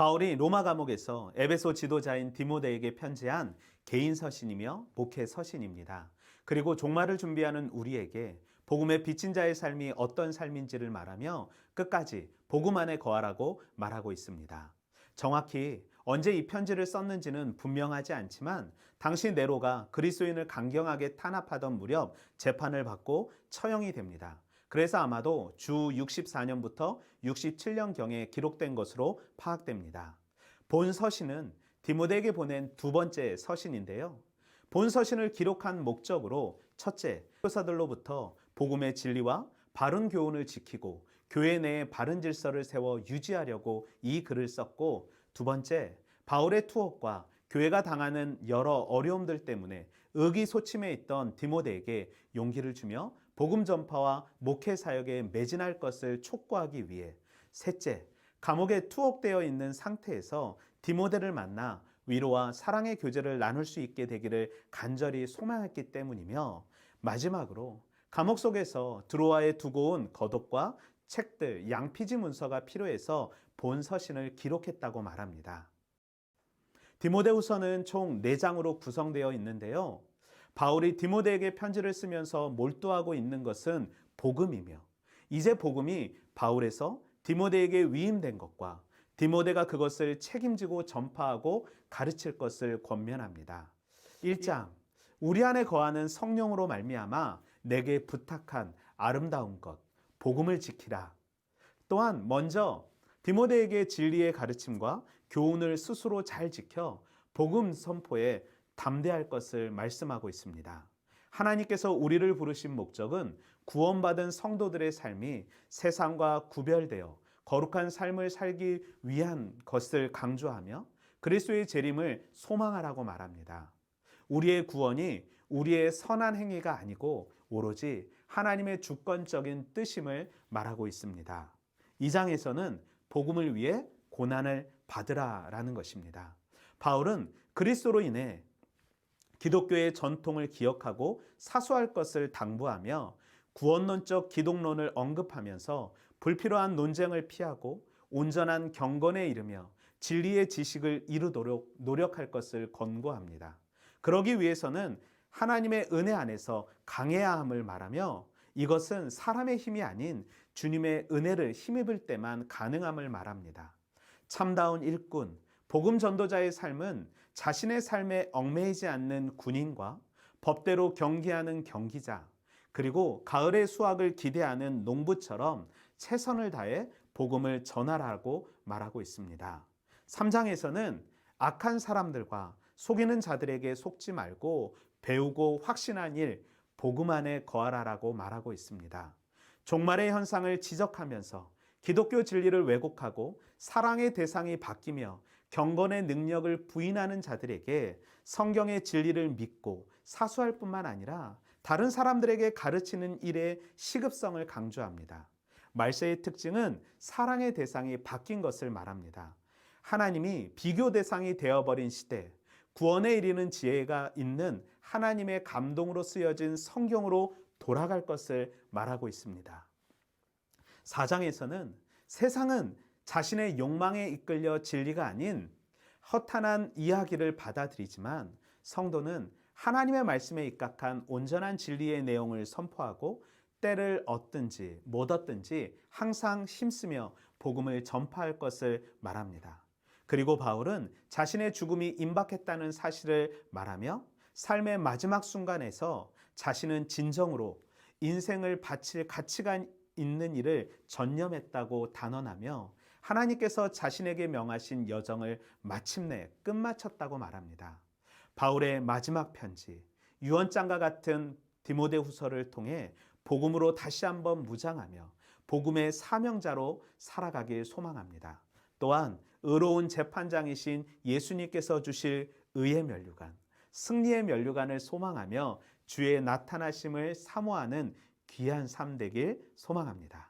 바울이 로마 감옥에서 에베소 지도자인 디모데에게 편지한 개인 서신이며 목회 서신입니다. 그리고 종말을 준비하는 우리에게 복음의 빚진 자의 삶이 어떤 삶인지를 말하며 끝까지 복음 안에 거하라고 말하고 있습니다. 정확히 언제 이 편지를 썼는지는 분명하지 않지만 당시 네로가 그리스도인을 강경하게 탄압하던 무렵 재판을 받고 처형이 됩니다. 그래서 아마도 주 64년부터 67년경에 기록된 것으로 파악됩니다. 본 서신은 디모데에게 보낸 두 번째 서신인데요. 본 서신을 기록한 목적으로 첫째, 교사들로부터 복음의 진리와 바른 교훈을 지키고 교회 내에 바른 질서를 세워 유지하려고 이 글을 썼고 두 번째, 바울의 투옥과 교회가 당하는 여러 어려움들 때문에 의기소침해 있던 디모데에게 용기를 주며 복음 전파와 목회 사역에 매진할 것을 촉구하기 위해 셋째, 감옥에 투옥되어 있는 상태에서 디모데를 만나 위로와 사랑의 교제를 나눌 수 있게 되기를 간절히 소망했기 때문이며 마지막으로 감옥 속에서 드로아에 두고 온 겉옷과 책들, 양피지 문서가 필요해서 본 서신을 기록했다고 말합니다. 디모데후서는 총 4장으로 구성되어 있는데요. 바울이 디모데에게 편지를 쓰면서 몰두하고 있는 것은 복음이며 이제 복음이 바울에서 디모데에게 위임된 것과 디모데가 그것을 책임지고 전파하고 가르칠 것을 권면합니다. 1장 우리 안에 거하는 성령으로 말미암아 내게 부탁한 아름다운 것 복음을 지키라. 또한 먼저 디모데에게 진리의 가르침과 교훈을 스스로 잘 지켜 복음 선포에 담대할 것을 말씀하고 있습니다. 하나님께서 우리를 부르신 목적은 구원받은 성도들의 삶이 세상과 구별되어 거룩한 삶을 살기 위한 것을 강조하며 그리스도의 재림을 소망하라고 말합니다. 우리의 구원이 우리의 선한 행위가 아니고 오로지 하나님의 주권적인 뜻임을 말하고 있습니다. 이 장에서는 복음을 위해 고난을 받으라라는 것입니다. 바울은 그리스도로 인해 기독교의 전통을 기억하고 사수할 것을 당부하며 구원론적 기독론을 언급하면서 불필요한 논쟁을 피하고 온전한 경건에 이르며 진리의 지식을 이루도록 노력할 것을 권고합니다. 그러기 위해서는 하나님의 은혜 안에서 강해야 함을 말하며 이것은 사람의 힘이 아닌 주님의 은혜를 힘입을 때만 가능함을 말합니다. 참다운 일꾼, 복음 전도자의 삶은 자신의 삶에 얽매이지 않는 군인과 법대로 경기하는 경기자, 그리고 가을의 수확을 기대하는 농부처럼 최선을 다해 복음을 전하라고 말하고 있습니다. 3장에서는 악한 사람들과 속이는 자들에게 속지 말고 배우고 확신한 일, 복음 안에 거하라라고 말하고 있습니다. 종말의 현상을 지적하면서 기독교 진리를 왜곡하고 사랑의 대상이 바뀌며 경건의 능력을 부인하는 자들에게 성경의 진리를 믿고 사수할 뿐만 아니라 다른 사람들에게 가르치는 일의 시급성을 강조합니다. 말세의 특징은 사랑의 대상이 바뀐 것을 말합니다. 하나님이 비교 대상이 되어버린 시대, 구원에 이르는 지혜가 있는 하나님의 감동으로 쓰여진 성경으로 돌아갈 것을 말하고 있습니다. 4장에서는 세상은 자신의 욕망에 이끌려 진리가 아닌 허탄한 이야기를 받아들이지만 성도는 하나님의 말씀에 입각한 온전한 진리의 내용을 선포하고 때를 얻든지 못 얻든지 항상 힘쓰며 복음을 전파할 것을 말합니다. 그리고 바울은 자신의 죽음이 임박했다는 사실을 말하며 삶의 마지막 순간에서 자신은 진정으로 인생을 바칠 가치가 있는 일을 전념했다고 단언하며 하나님께서 자신에게 명하신 여정을 마침내 끝마쳤다고 말합니다. 바울의 마지막 편지, 유언장과 같은 디모데 후서를 통해 복음으로 다시 한번 무장하며 복음의 사명자로 살아가길 소망합니다. 또한 의로운 재판장이신 예수님께서 주실 의의 면류관, 승리의 면류관을 소망하며 주의 나타나심을 사모하는 귀한 삶 되길 소망합니다.